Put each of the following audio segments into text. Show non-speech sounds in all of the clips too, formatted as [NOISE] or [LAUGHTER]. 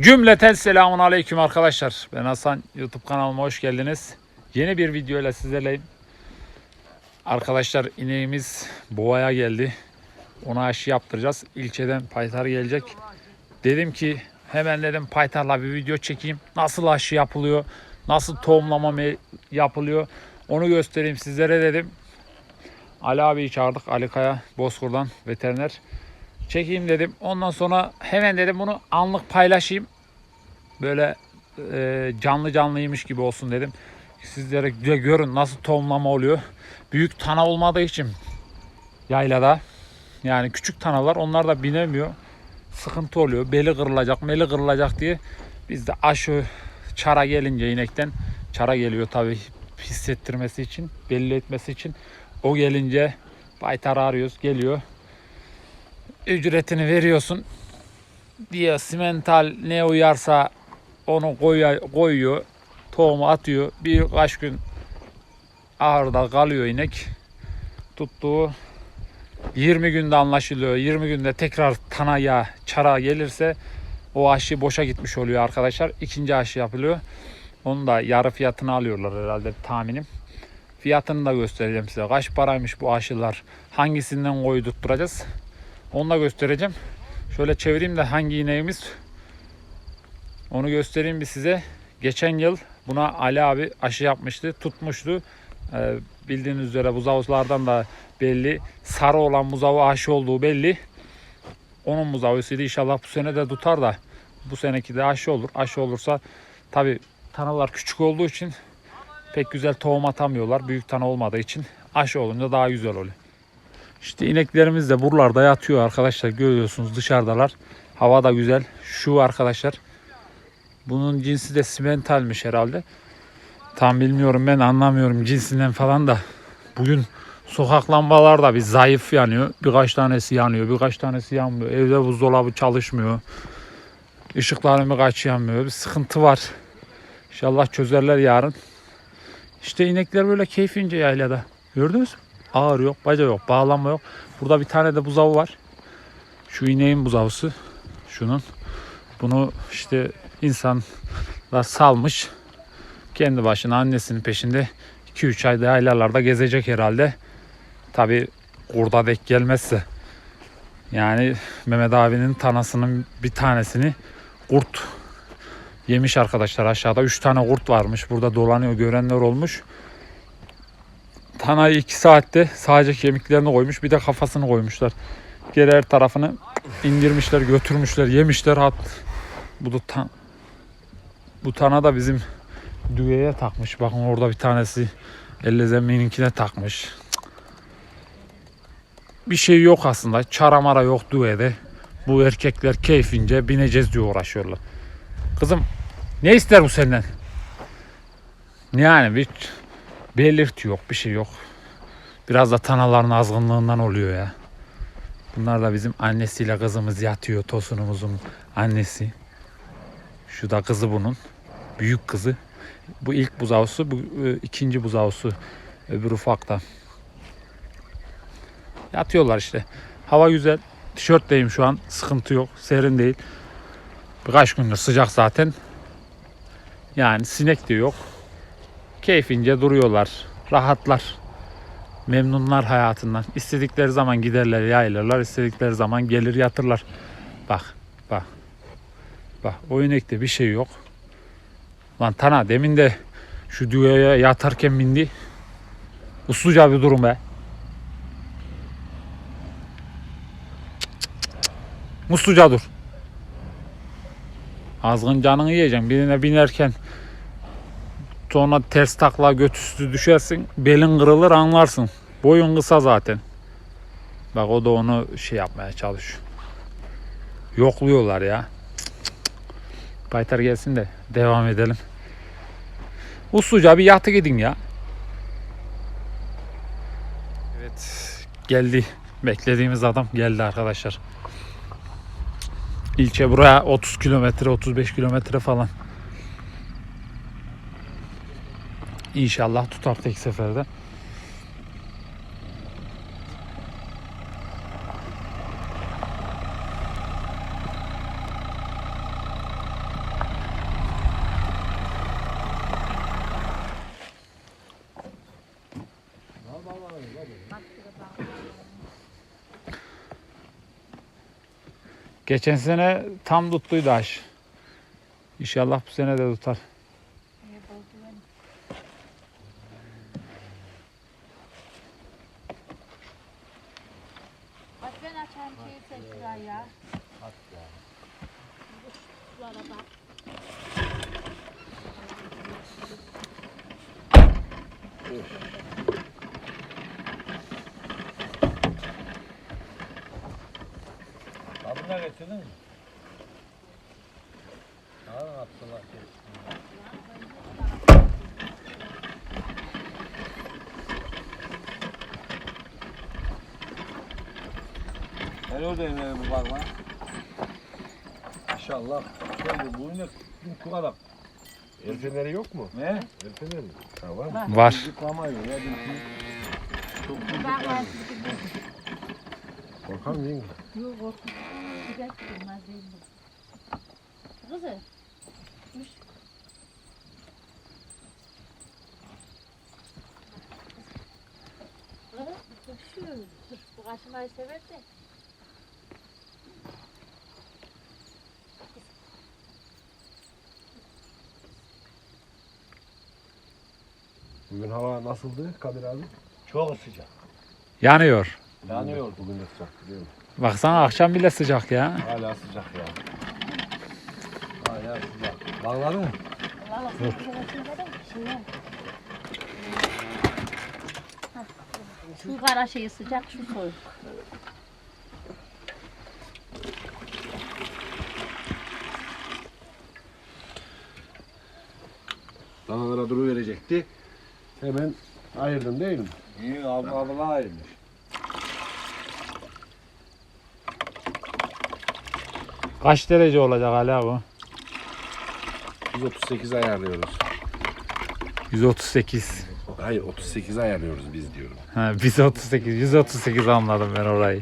Cümleten selamun aleyküm arkadaşlar. Ben Hasan. YouTube kanalıma hoş geldiniz. Yeni bir video ile sizlerleyim. Arkadaşlar ineğimiz boğaya geldi. Ona aşı yaptıracağız. İlçeden paytar gelecek. Dedim ki hemen dedim paytarla bir video çekeyim. Nasıl aşı yapılıyor? Nasıl tohumlama yapılıyor? Onu göstereyim sizlere dedim. Ali abiyi çağırdık. Ali Kaya Bozkur'dan veteriner çekeyim dedim. Ondan sonra hemen dedim bunu anlık paylaşayım. Böyle e, canlı canlıymış gibi olsun dedim. Sizlere de görün nasıl tohumlama oluyor. Büyük tana olmadığı için yaylada yani küçük tanalar onlar da binemiyor. Sıkıntı oluyor. Beli kırılacak, meli kırılacak diye biz de aşı çara gelince inekten çara geliyor tabii hissettirmesi için, belli etmesi için. O gelince baytar arıyoruz, geliyor ücretini veriyorsun. Diye simental ne uyarsa onu koyuyor tohumu atıyor. Birkaç gün ahırda kalıyor inek. Tuttuğu 20 günde anlaşılıyor. 20 günde tekrar tanaya çara gelirse o aşı boşa gitmiş oluyor arkadaşlar. İkinci aşı yapılıyor. Onu da yarı fiyatını alıyorlar herhalde tahminim. Fiyatını da göstereceğim size. Kaç paraymış bu aşılar? Hangisinden koydurtturacağız onu da göstereceğim. Şöyle çevireyim de hangi ineğimiz onu göstereyim bir size. Geçen yıl buna Ali abi aşı yapmıştı. Tutmuştu. Ee, bildiğiniz üzere buzavuzlardan da belli. Sarı olan buzavu aşı olduğu belli. Onun buzavusuydu. İnşallah bu sene de tutar da bu seneki de aşı olur. Aşı olursa tabi tanalar küçük olduğu için pek güzel tohum atamıyorlar. Büyük tane olmadığı için aşı olunca daha güzel oluyor. İşte ineklerimiz de buralarda yatıyor arkadaşlar. Görüyorsunuz dışarıdalar. Hava da güzel. Şu arkadaşlar. Bunun cinsi de simentalmiş herhalde. Tam bilmiyorum ben anlamıyorum cinsinden falan da. Bugün sokak lambalar da bir zayıf yanıyor. Birkaç tanesi yanıyor. Birkaç tanesi yanmıyor. Evde buzdolabı çalışmıyor. Işıkların birkaç yanmıyor. Bir sıkıntı var. İnşallah çözerler yarın. İşte inekler böyle keyfince yaylada. Gördünüz mü? Ağır yok, baca yok, bağlanma yok. Burada bir tane de buzavu var. Şu ineğin buzavısı. Şunun. Bunu işte insanlar salmış. Kendi başına annesinin peşinde 2-3 ayda yaylalarda gezecek herhalde. Tabi kurda denk gelmezse. Yani Mehmet abinin tanasının bir tanesini kurt yemiş arkadaşlar aşağıda. 3 tane kurt varmış. Burada dolanıyor görenler olmuş. Tanayı 2 saatte sadece kemiklerini koymuş bir de kafasını koymuşlar. Geri her tarafını indirmişler götürmüşler yemişler. Hat bu da tan bu tana da bizim düğeye takmış. Bakın orada bir tanesi elle zemininkine takmış. Bir şey yok aslında. Çaramara yok düğede. Bu erkekler keyfince bineceğiz diye uğraşıyorlar. Kızım ne ister bu senden? Yani bir belirti yok, bir şey yok. Biraz da tanaların azgınlığından oluyor ya. Bunlar da bizim annesiyle kızımız yatıyor. Tosunumuzun annesi. Şu da kızı bunun. Büyük kızı. Bu ilk buzağısı, bu e, ikinci buzağısı. Öbür ufakta. Yatıyorlar işte. Hava güzel. Tişörtteyim şu an. Sıkıntı yok. Serin değil. Birkaç gündür sıcak zaten. Yani sinek de yok keyfince duruyorlar. Rahatlar. Memnunlar hayatından. İstedikleri zaman giderler yayılırlar. istedikleri zaman gelir yatırlar. Bak bak. Bak o inekte bir şey yok. Lan Tana demin de şu düğeye yatarken bindi. Usluca bir durum be. Musluca dur. Azgın canını yiyeceksin. Birine binerken Sonra ters takla göt üstü düşersin. Belin kırılır anlarsın. Boyun kısa zaten. Bak o da onu şey yapmaya çalışıyor. Yokluyorlar ya. Baytar gelsin de devam edelim. Usluca bir yatı gidin ya. Evet geldi. Beklediğimiz adam geldi arkadaşlar. İlçe buraya 30 kilometre 35 kilometre falan. İnşallah tutar tek seferde. Geçen sene tam tutluydu aş. İnşallah bu sene de tutar. Abına getirdin mi? Ağır attılar. Ben oradayım yani bu bakma. İnşallah. Şöyle bu bu kadar. El feneri yok mu? Ne? El feneri. Ha var mı? Var. Yıkamayın ya. bir- Çok. Korkar mı yenge? Yok korkma. Güzel durmaz değil mi? Kızı. Üç. Kızı, Şu, bu kaşımayı sever de. Bugün hava nasıldı Kadir abi? Çok sıcak. Yanıyor. Yanıyor. Bugün de sıcak değil mi? Baksana akşam bile sıcak ya. Hala sıcak ya. Hala sıcak. Bağladın mı? Şey yok. Hah, Şu kara şeyi sıcak, şu soğuk. Danalara duru verecekti. Hemen ayırdım değil mi? İyi abla abla ayırmış. Kaç derece olacak hala bu? 138 ayarlıyoruz. 138. Hayır 38 ayarlıyoruz biz diyorum. Ha, biz 38. 138 anladım ben orayı.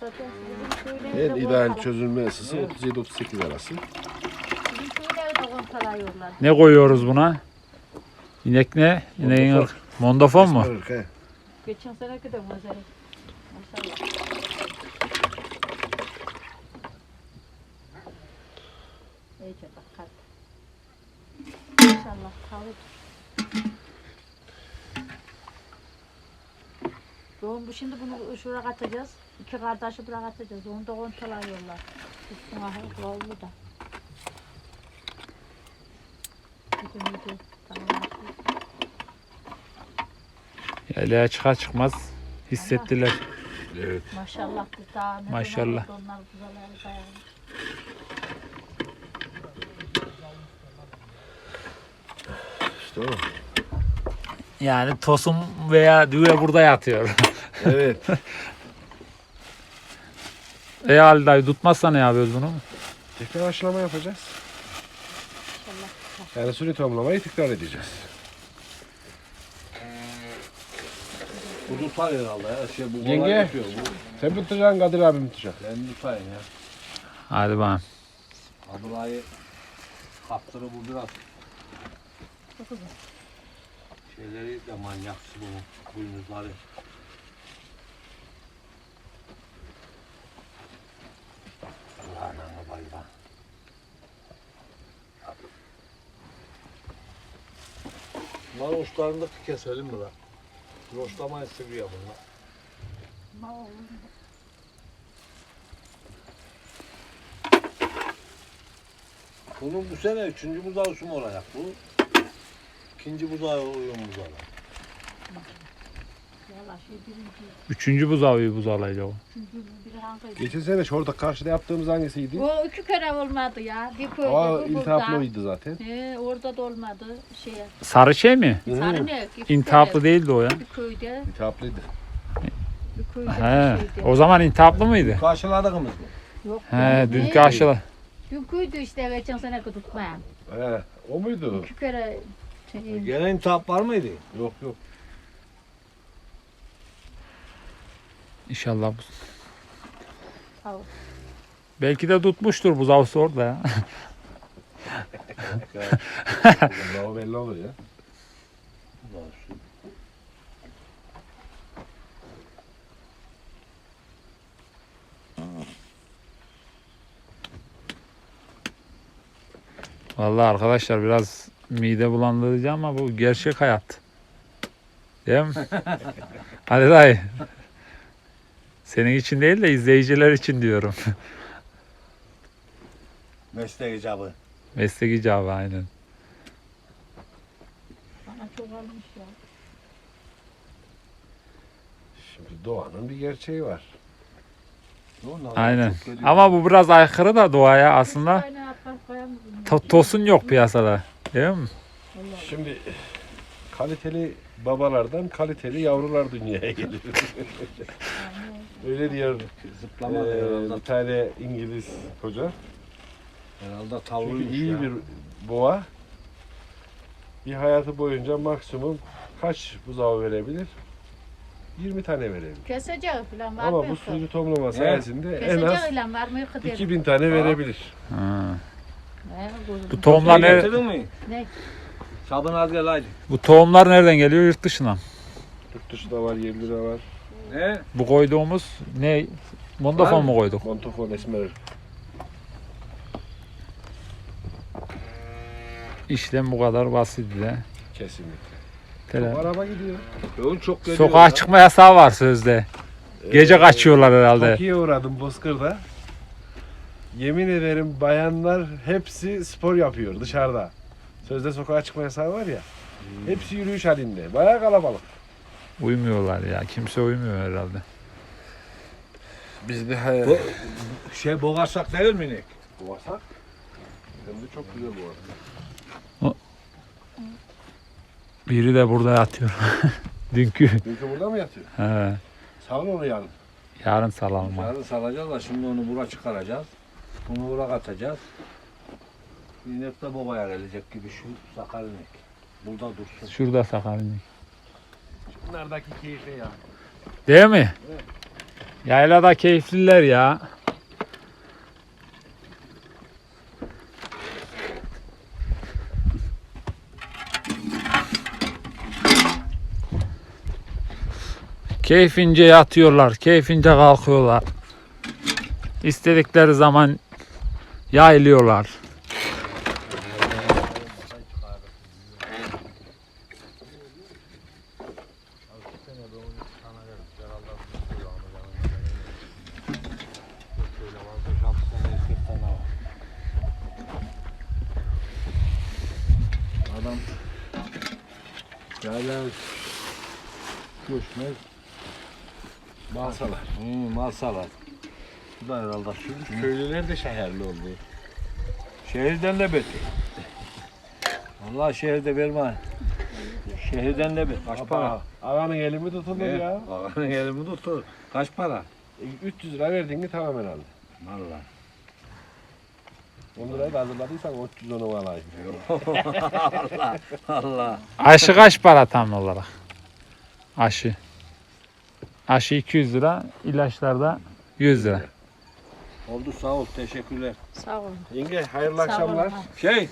Zaten köyleri En de ideal çözülme ısısı 37-38 arası. Bizim de. Ne koyuyoruz buna? İnek ne? İneğin Mondofon. ırk. Mondofon mu? He. Geçen seneki de güzel. Maşallah. İyice bak hadi. Tavuk. Doğum bu şimdi bunu şuraya katacağız. İki kardeşi buraya katacağız. Onu da kontrolüyorlar. Üstüne oldu da. Tamam. Yaylaya çıkar çıkmaz hissettiler. Evet. Maşallah Maşallah. zaman oldu Onlar güzel dayanmış. Yani tosum veya düve burada yatıyor. [LAUGHS] Evet. e Ali dayı tutmazsa ne yapıyoruz bunu? tekrar aşılama yapacağız. İnşallah. Yani suni tamlamayı tekrar edeceğiz. Bu tutar herhalde ya. Şey, bu Yenge. kolay yapıyor bu. Sen mi tutacaksın Kadir abi mi tutacak? Ben tutayım ya. Hadi bakalım. Ablayı kaptırı bu biraz. Güzel. Şeyleri de manyaksı bu. Buynuzları. Anana bayılan. Bunların uçlarını da keselim mi lan? Roşlamayı seviyor bunlar. Bunun bu sene üçüncü buzağı mu olacak bu? İkinci buzağı uyum buzağı. Valla şey birinci, Üçüncü buzağı buzalaydı o. üçüncü biri hangisi? Geçen sene şurada karşıda yaptığımız hangisiydi? O iki kere olmadı ya. Bir köyde O bir burada. iltihaplıydı zaten. He, orada da olmadı. Şey, Sarı şey mi? sarı ne? İki İntihaplı değildi o ya. Bir köyde, İltihaplıydı. bir köyde He. bir şeydi. O zaman intihaplı mıydı? Karşıladığımız bu. Yok. He, dünkü aşıla. Dünküydü işte geçen sene tutmayan. He, o muydu? İki kere Gelen intihap var mıydı? Yok yok. İnşallah bu. Belki de tutmuştur buz avcısı orada ya. [LAUGHS] Daha belli olur ya. Vallahi arkadaşlar biraz mide bulandırıcı ama bu gerçek hayat. Değil mi? [LAUGHS] Hadi dayı. Senin için değil de izleyiciler için diyorum. [LAUGHS] Meslek icabı. Meslek icabı aynen. Bana çok almış ya. Şimdi doğanın bir gerçeği var. Aynen. Ama bu biraz aykırı da doğaya aslında. To- tosun yok piyasada. Değil mi? Şimdi kaliteli babalardan kaliteli yavrular dünyaya geliyor. [LAUGHS] Öyle diyor Zıplama eee, herhalde, bir tane İngiliz hoca. herhalde Çünkü tavrıymış iyi ya. bir boğa bir hayatı boyunca maksimum kaç buzağı verebilir? 20 tane verebilir. Keseceği falan var Ama mı? bu sürü tomlama sayesinde en az Keseceği var mı? Derim. 2000 tane verebilir. Ha. Bu tohumlar Şey ne? getirdin mi? Ne? Sabun az gel haydi. Bu tohumlar nereden geliyor? Yurt dışından. Yurt dışında var, yerli de var. Ne? Bu koyduğumuz ne? Mondafon mu koyduk? Montofon esmer. İşlem bu kadar basit de. Kesinlikle. Tele- Çok araba gidiyor. Yoğun çok geliyor. Sokağa ya. çıkma yasağı var sözde. Gece Ee, kaçıyorlar herhalde. Tokyo'ya uğradım Bozkır'da. Yemin ederim bayanlar hepsi spor yapıyor dışarıda. Sözde sokağa çıkma yasağı var ya. Hepsi yürüyüş halinde. Bayağı kalabalık. Uyumuyorlar ya. Kimse uyumuyor herhalde. Biz de Bu şey boğarsak değil mi inek? Boğasak. Hem de çok güzel bu arada. Biri de burada yatıyor. [LAUGHS] Dünkü. Dünkü burada mı yatıyor? He. Salın onu yarın. Yarın salalım. abi. Yarın salacağız da şimdi onu bura çıkaracağız. Bunu bura katacağız. İnek de babaya gelecek gibi şu sakal inek. Burada dursun. Şurada sakalım. Bunlardaki keyfi ya. Değil mi? Yaylada keyifliler ya. Keyfince yatıyorlar, keyfince kalkıyorlar. İstedikleri zaman yaylıyorlar. Adam yayla göçmez. Balsalar. Hmm, mal salar. Bu da herhalde şu. Köylüler de şehirli oldu. Şehirden de beter. Vallahi şehirde verme. Şehirden de beter. Kaç para? Ağanın elimi tutulur Ne? ya. Ağanın elimi tutur. Kaç para? E, 300 lira verdin mi tamam herhalde. Vallahi. 10 lirayı da hazırladıysan 300 onu alayım. Allah. Allah. Aşı kaç para tam olarak? Aşı. Aşı 200 lira, ilaçlarda 100 lira. Oldu sağ ol. Teşekkürler. Sağ olun. Yenge hayırlı Sağ olun. akşamlar. Ha. Şey.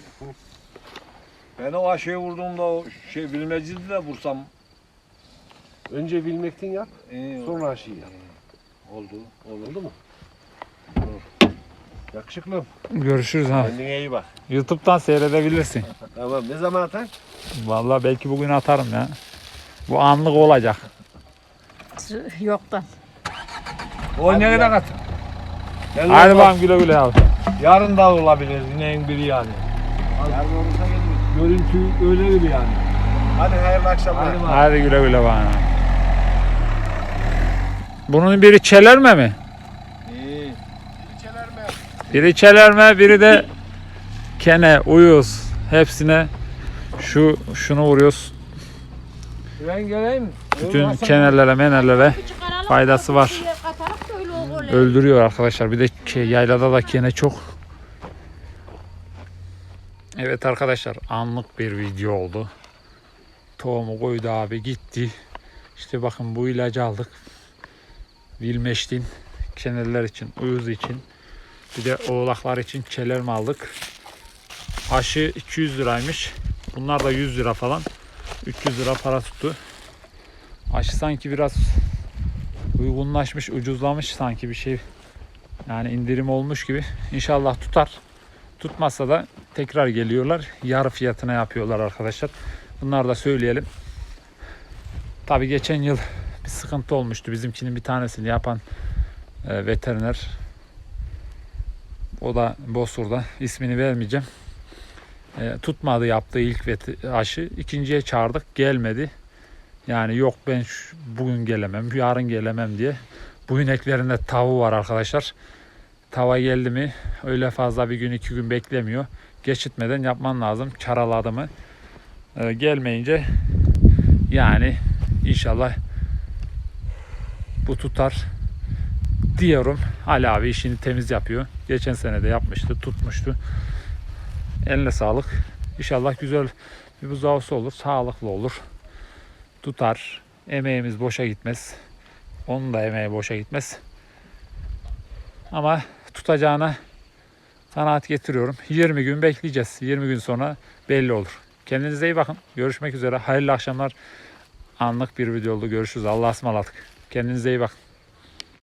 Ben o aşıya vurduğumda o şey bilmeciydi de vursam. Önce bilmekten yap, Ee, sonra aşıyı yap. oldu. Oldu mu? Yakışıklım. Görüşürüz ha. Kendine iyi bak. YouTube'dan seyredebilirsin. Tamam ne zaman atar? Vallahi belki bugün atarım ya. Bu anlık olacak. Yoktan. O ne kadar katı? Hadi bakalım güle güle abi. Yarın da olabilir ineğin biri yani. Yarın olursa gelir. Görüntü öyle gibi yani. Hadi hayırlı akşamlar. Hadi. Hadi güle güle bana. Bunun biri çelerme mi? İyi. Biri çelerme, biri de kene, uyuz. Hepsine şu şunu vuruyoruz. Ben geleyim. Bütün kenarlara, menelere Çıkaralım. Faydası var. Öldürüyor arkadaşlar. Bir de şey, yaylada da kene çok. Evet arkadaşlar anlık bir video oldu. Tohumu koydu abi gitti. İşte bakın bu ilacı aldık. Vilmeştin. Keneler için, uyuz için. Bir de oğlaklar için çelerme aldık. Aşı 200 liraymış. Bunlar da 100 lira falan. 300 lira para tuttu. Aşı sanki biraz uygunlaşmış, ucuzlamış sanki bir şey. Yani indirim olmuş gibi. İnşallah tutar. Tutmazsa da tekrar geliyorlar. Yarı fiyatına yapıyorlar arkadaşlar. Bunları da söyleyelim. Tabii geçen yıl bir sıkıntı olmuştu. Bizimkinin bir tanesini yapan e, veteriner. O da Bosur'da. ismini vermeyeceğim. E, tutmadı yaptığı ilk aşı. İkinciye çağırdık. Gelmedi. Yani yok ben şu- bugün gelemem, yarın gelemem diye. Bu ineklerinde tavuğu var arkadaşlar. Tava geldi mi öyle fazla bir gün iki gün beklemiyor. Geçitmeden yapman lazım. Çaraladı mı? E, gelmeyince yani inşallah bu tutar diyorum. Ali abi işini temiz yapıyor. Geçen sene de yapmıştı, tutmuştu. Eline sağlık. İnşallah güzel bir buzağısı olur, sağlıklı olur. Tutar. Emeğimiz boşa gitmez. Onun da emeği boşa gitmez. Ama tutacağına kanaat getiriyorum. 20 gün bekleyeceğiz. 20 gün sonra belli olur. Kendinize iyi bakın. Görüşmek üzere. Hayırlı akşamlar. Anlık bir videoda görüşürüz. Allah'a ısmarladık. Kendinize iyi bakın.